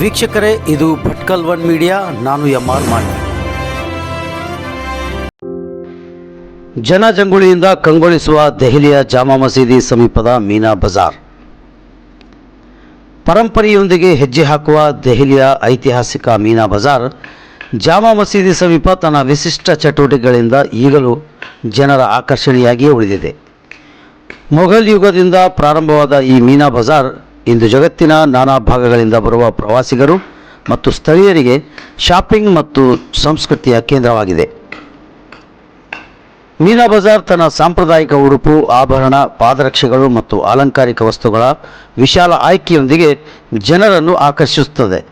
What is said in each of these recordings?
ವೀಕ್ಷಕರೇ, ಇದು Bhatkal one media, ನಾನು ಎಂ ಆರ್ ಮಾಡಿ ಜನಜಂಗುಳಿಯಿಂದ ಕಂಗೊಳಿಸುವ ದೆಹಲಿಯ ಜಾಮಾ ಮಸೀದಿ ಸಮೀಪದ ಮೀನಾ ಬಜಾರ್. ಪರಂಪರೆಯೊಂದಿಗೆ ಹೆಜ್ಜೆ ಹಾಕುವ ದೆಹಲಿಯ ಐತಿಹಾಸಿಕ ಮೀನಾ ಬಜಾರ್, ಜಾಮಾ ಮಸೀದಿ ಸಮೀಪ ತನ್ನ ವಿಶಿಷ್ಟ ಚಟುವಟಿಕೆಗಳಿಂದ ಈಗಲೂ ಜನರ ಆಕರ್ಷಣೆಯಾಗಿಯೇ ಉಳಿದಿದೆ. ಮೊಘಲ್ ಯುಗದಿಂದ ಪ್ರಾರಂಭವಾದ ಈ ಮೀನಾ ಬಜಾರ್ ಇಂದು ಜಗತ್ತಿನ ನಾನಾ ಭಾಗಗಳಿಂದ ಬರುವ ಪ್ರವಾಸಿಗರು ಮತ್ತು ಸ್ಥಳೀಯರಿಗೆ ಶಾಪಿಂಗ್ ಮತ್ತು ಸಂಸ್ಕೃತಿಯ ಕೇಂದ್ರವಾಗಿದೆ. ಮೀನಾ ಬಜಾರ್ ತನ್ನ ಸಾಂಪ್ರದಾಯಿಕ ಉಡುಪು, ಆಭರಣ, ಪಾದರಕ್ಷೆಗಳು ಮತ್ತು ಅಲಂಕಾರಿಕ ವಸ್ತುಗಳ ವಿಶಾಲ ಆಯ್ಕೆಯೊಂದಿಗೆ ಜನರನ್ನು ಆಕರ್ಷಿಸುತ್ತದೆ.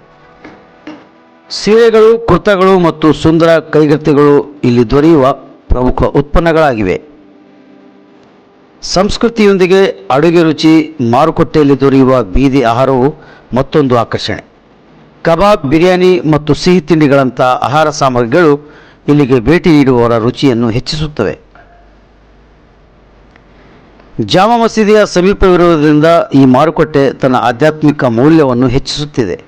ಸೀರೆಗಳು, ಕುರ್ತಗಳು ಮತ್ತು ಸುಂದರ ಕೈಗತ್ತಿಗಳು ಇಲ್ಲಿ ದೊರೆಯುವ ಪ್ರಮುಖ ಉತ್ಪನ್ನಗಳಾಗಿವೆ. ಸಂಸ್ಕೃತಿಯೊಂದಿಗೆ ಅಡುಗೆ ರುಚಿ ಮಾರುಕಟ್ಟೆಯಲ್ಲಿ ದೊರೆಯುವ ಬೀದಿ ಆಹಾರವು ಮತ್ತೊಂದು ಆಕರ್ಷಣೆ. ಕಬಾಬ್, ಬಿರಿಯಾನಿ ಮತ್ತು ಸಿಹಿ ತಿಂಡಿಗಳಂಥ ಆಹಾರ ಸಾಮಗ್ರಿಗಳು ಇಲ್ಲಿಗೆ ಭೇಟಿ ನೀಡುವವರ ರುಚಿಯನ್ನು ಹೆಚ್ಚಿಸುತ್ತವೆ. ಜಾಮ ಮಸೀದಿಯ ಸಮೀಪವಿರುವುದರಿಂದ ಈ ಮಾರುಕಟ್ಟೆ ತನ್ನ ಆಧ್ಯಾತ್ಮಿಕ ಮೌಲ್ಯವನ್ನು ಹೆಚ್ಚಿಸುತ್ತಿದೆ.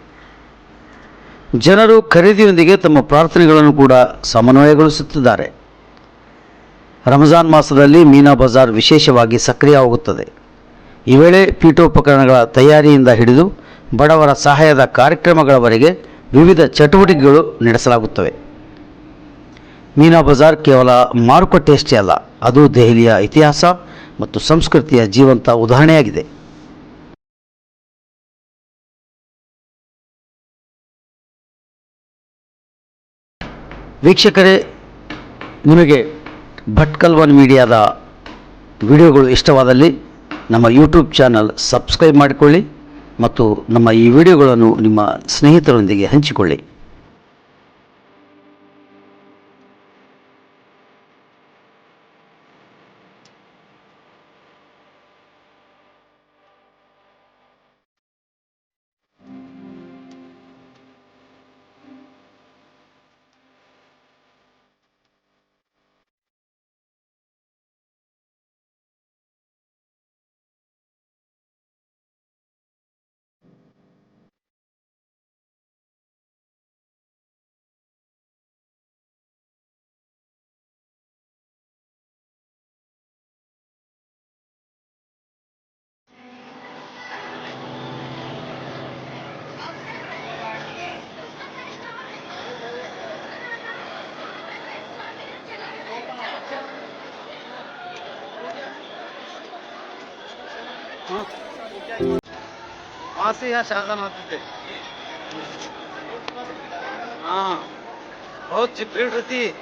ಜನರು ಖರೀದಿಯೊಂದಿಗೆ ತಮ್ಮ ಪ್ರಾರ್ಥನೆಗಳನ್ನು ಕೂಡ ಸಮನ್ವಯಗೊಳಿಸುತ್ತಿದ್ದಾರೆ. ರಂಜಾನ್ ಮಾಸದಲ್ಲಿ ಮೀನಾ ಬಜಾರ್ ವಿಶೇಷವಾಗಿ ಸಕ್ರಿಯವಾಗುತ್ತದೆ. ಈ ವೇಳೆ ಪೀಠೋಪಕರಣಗಳ ತಯಾರಿಯಿಂದ ಹಿಡಿದು ಬಡವರ ಸಹಾಯದ ಕಾರ್ಯಕ್ರಮಗಳವರೆಗೆ ವಿವಿಧ ಚಟುವಟಿಕೆಗಳು ನಡೆಸಲಾಗುತ್ತವೆ. ಮೀನಾ ಬಜಾರ್ ಕೇವಲ ಮಾರುಕಟ್ಟೆಯಷ್ಟೇ ಅಲ್ಲ, ಅದು ದೆಹಲಿಯ ಇತಿಹಾಸ ಮತ್ತು ಸಂಸ್ಕೃತಿಯ ಜೀವಂತ ಉದಾಹರಣೆಯಾಗಿದೆ. ವೀಕ್ಷಕರೇ, ನಿಮಗೆ ಭಟ್ಕಲ್ ಒನ್ ಮೀಡಿಯಾದ ವಿಡಿಯೋಗಳು ಇಷ್ಟವಾದಲ್ಲಿ ನಮ್ಮ ಯೂಟ್ಯೂಬ್ ಚಾನಲ್ ಸಬ್ಸ್ಕ್ರೈಬ್ ಮಾಡಿಕೊಳ್ಳಿ ಮತ್ತು ನಮ್ಮ ಈ ವಿಡಿಯೋಗಳನ್ನು ನಿಮ್ಮ ಸ್ನೇಹಿತರೊಂದಿಗೆ ಹಂಚಿಕೊಳ್ಳಿ. वहाँ से यहाँ शाहजहां आते थे हाँ बहुत भीड़ रहती है